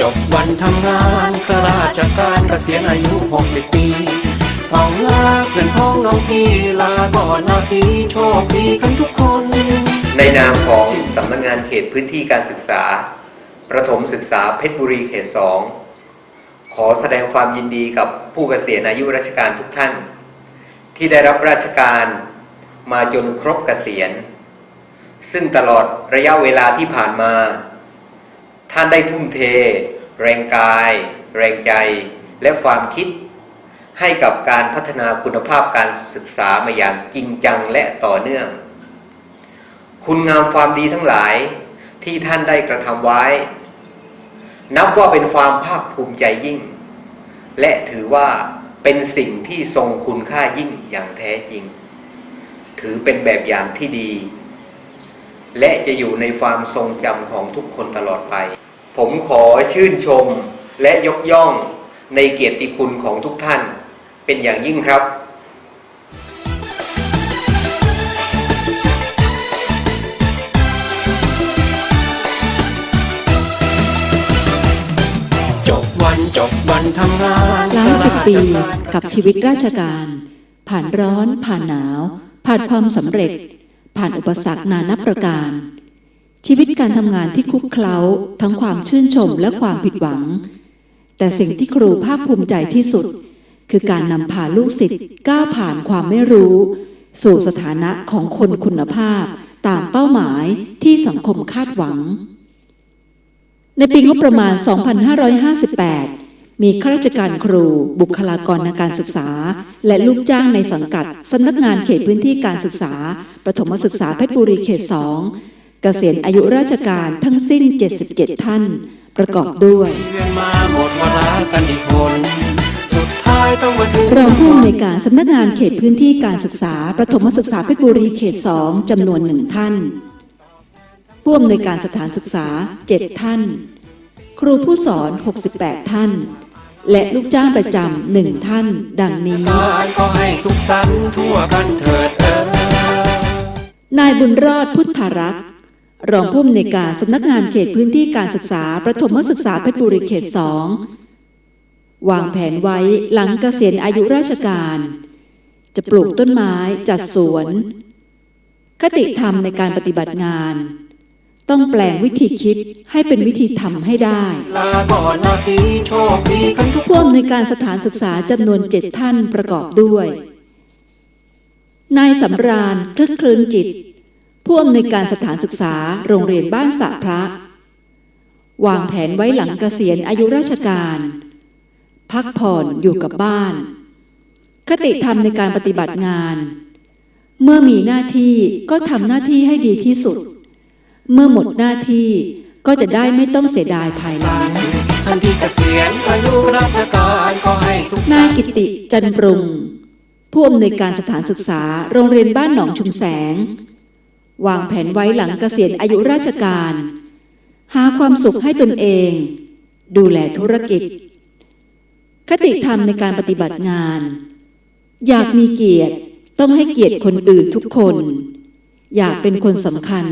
จบวันทำงานข้าราชการเกษียณอายุ 60 ปีท้องลาเพื่อนพ้องน้องพี่ลาก่อนาทีโชคดีกันทุกคน ในนามของสำนักงานเขตพื้นที่การศึกษา ประถมศึกษาเพชรบุรีเขตสองขอแสดงความยินดีกับผู้เกษียณอายุราชการทุกท่าน ที่ได้รับราชการมาจนครบเกษียณ ซึ่งตลอดระยะเวลาที่ผ่านมา ท่านได้ทุ่มเท แรงกาย แรงใจและความคิด ให้กับการพัฒนาคุณภาพการศึกษามาอย่างจริงจังและต่อเนื่อง คุณงามความดีทั้งหลายที่ท่านได้กระทำไว้ นับว่าเป็นความภาคภูมิใจยิ่ง และถือว่าเป็นสิ่งที่ทรงคุณค่ายิ่งอย่างแท้จริง ถือเป็นแบบอย่างที่ดี และจะอยู่ในความทรงจำของทุกคนตลอดไป ผมขอชื่นชมและยกย่องในเกียรติคุณของทุกท่าน เป็นอย่างยิ่งครับ จบวันจบวันทำงานหลายสิบปีข้าราชารกับชีวิตราชการ ผ่านร้อนผ่านหนาว ผ่านความสำเร็จ ผ่านอุปสรรคนานับประการ ชีวิตการทำงานที่คุกเคล้าทั้งความชื่นชมและความผิดหวัง แต่สิ่งที่ครูภาคภูมิใจที่สุด คือการนำพาลูกศิษย์ก้าวผ่านความไม่รู้ สู่สถานะของคนคุณภาพ ตามเป้าหมายที่สังคมคาดหวัง ในปีงบประมาณ 2558 มีข้าราชการครู บุคลากรทางการศึกษา และลูกจ้างในสังกัดสำนักงานเขตพื้นที่การศึกษา ประถมศึกษาเพชรบุรีเขต 2 เกษียณอายุราชการทั้งสิ้น 77 ท่าน ประกอบด้วยเวียนมาหมดเวลากันอีกคนสุดท้ายต้องมาถึงรองผู้อำนวยการสำนักงานเขตพื้นที่การศึกษา ประถมศึกษาเพชรบุรีเขต 2 จำนวนหนึ่งท่าน ผู้อำนวยการสถานศึกษา 7 ท่าน ครูผู้สอน 68 ท่าน และลูกจ้างประจำหนึ่งท่าน ดังนี้การก็ให้สุขสันต์ทั่วกันเถิดเออนายบุญรอดพุทธารักษ์ รองผู้อำนวยการสำนักงานเขตพื้นที่การศึกษา ประถมศึกษาเพชรบุรีเขตสองวางแผนไว้หลังเกษียณอายุราชการ จะปลูกต้นไม้จัดสวน คติธรรมในการปฏิบัติงาน ต้องแปลงวิธีคิดให้เป็นวิธีทำให้ได้ลาก่อนนาทีโชคดีกันทุกผู้อำนวยการสถานศึกษาจำนวนเจ็ดท่านประกอบด้วย นายสำราญคลึกคลื้นจิต ผู้อำนวยการสถานศึกษาโรงเรียนบ้านสระพระ วางแผนไว้หลังเกษียณอายุราชการ พักผ่อนอยู่กับบ้าน คติธรรมในการปฏิบัติงาน เมื่อมีหน้าที่ก็ทำหน้าที่ให้ดีที่สุด เมื่อหมดหน้าที่ก็จะได้ไม่ต้องเสียดายภายหลังท่านที่เกษียณอายุราชการก็ให้สุขสันายนต์กิติจันปรุง ผู้อำนวยการสถานศึกษาโรงเรียนบ้านหนองชุมแสง วางแผนไว้หลังเกษียณอายุราชการ หาความสุขให้ตนเอง ดูแลธุรกิจ คติธรรมในการปฏิบัติงาน อยากมีเกียรติต้องให้เกียรติคนอื่นทุกคน อยากเป็นคนสำคัญ